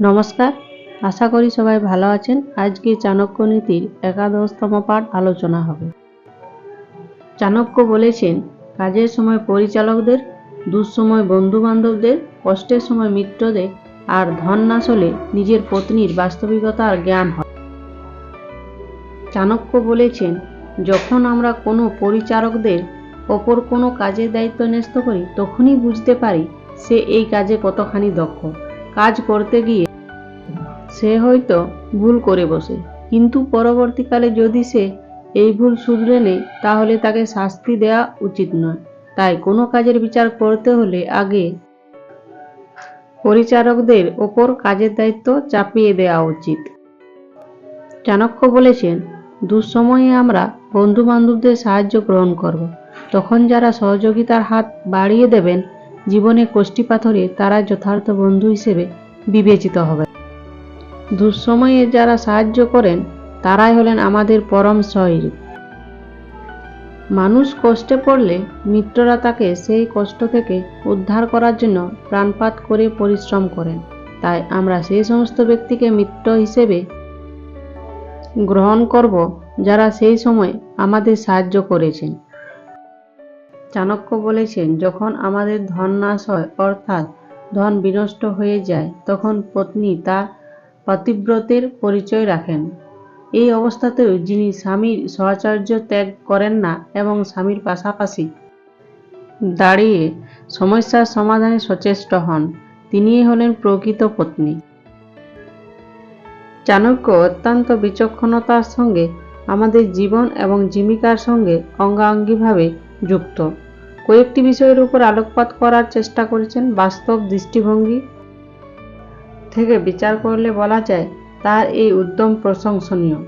নমস্কার। আশা করি সবাই ভালো আছেন। আজকে চাণক্য নীতির একাদশতম পাঠ আলোচনা হবে। চাণক্য বলেছেন, কাজের সময় পরিচালকদের, দুঃসময় বন্ধু বান্ধবদের কষ্টের সময় মিত্রদের আর ধন নাশ হলে নিজের পত্নীর বাস্তবিকতার জ্ঞান হয়। চাণক্য বলেছেন, যখন আমরা কোনো পরিচারকদের ওপর কোনো কাজের দায়িত্ব ন্যস্ত করি, তখনই বুঝতে পারি সে এই কাজে কতখানি দক্ষ। কাজ করতে গিয়ে সে হয়তো ভুল করে বসে। কিন্তু পরবর্তীকালে যদি সে এই ভুল শুধরে নেয়, তাহলে তাকে শাস্তি দেওয়া উচিত নয়। তাই কোনো কাজের বিচার করতে হলে আগে পরিচারকদের ওপর কাজের দায়িত্ব চাপিয়ে দেওয়া উচিত। চাণক্য বলেছেন, দুঃসময়ে আমরা বন্ধু বান্ধবদের সাহায্য গ্রহণ করব। তখন যারা সহযোগিতার হাত বাড়িয়ে দেবেন, জীবনে কষ্টি পাথরে তারা যথার্থ বন্ধু হিসেবে বিবেচিত হবে দুঃসময়ে যারা সাহায্য করেন, তারাই হলেন আমাদের পরম সহযোগী মানুষ কষ্টে পড়লে মিত্ররা তাকে সেই কষ্ট থেকে উদ্ধার করার জন্য প্রাণপাত করে পরিশ্রম করেন। তাই আমরা সেই সমস্ত ব্যক্তিকে মিত্র হিসেবে গ্রহণ করব যারা সেই সময় আমাদের সাহায্য করেছেন। চাণক্য বলেছেন, যখন আমাদের ধন নাশ হয়, অর্থাৎ ধন বিনষ্ট হয়ে যায়, তখন পত্নী তার পতিব্রতের পরিচয় রাখেন। এই অবস্থাতেও যিনি স্বামীর সহচর্য ত্যাগ করেন না এবং স্বামীর পাশাপাশি দাঁড়িয়ে সমস্যার সমাধানে সচেষ্ট হন, তিনিই হলেন প্রকৃত পত্নী। চাণক্য অত্যন্ত বিচক্ষণতার সঙ্গে আমাদের জীবন এবং জীবিকার সঙ্গে অঙ্গাঙ্গিভাবে যুক্ত। কয়েকটি বিষয়ের উপর আলোকপাত করার চেষ্টা করেছেন বাস্তব দৃষ্টিভঙ্গি থেকে বিচার করলে বলা যায় তার এই উদ্যম প্রশংসনীয়।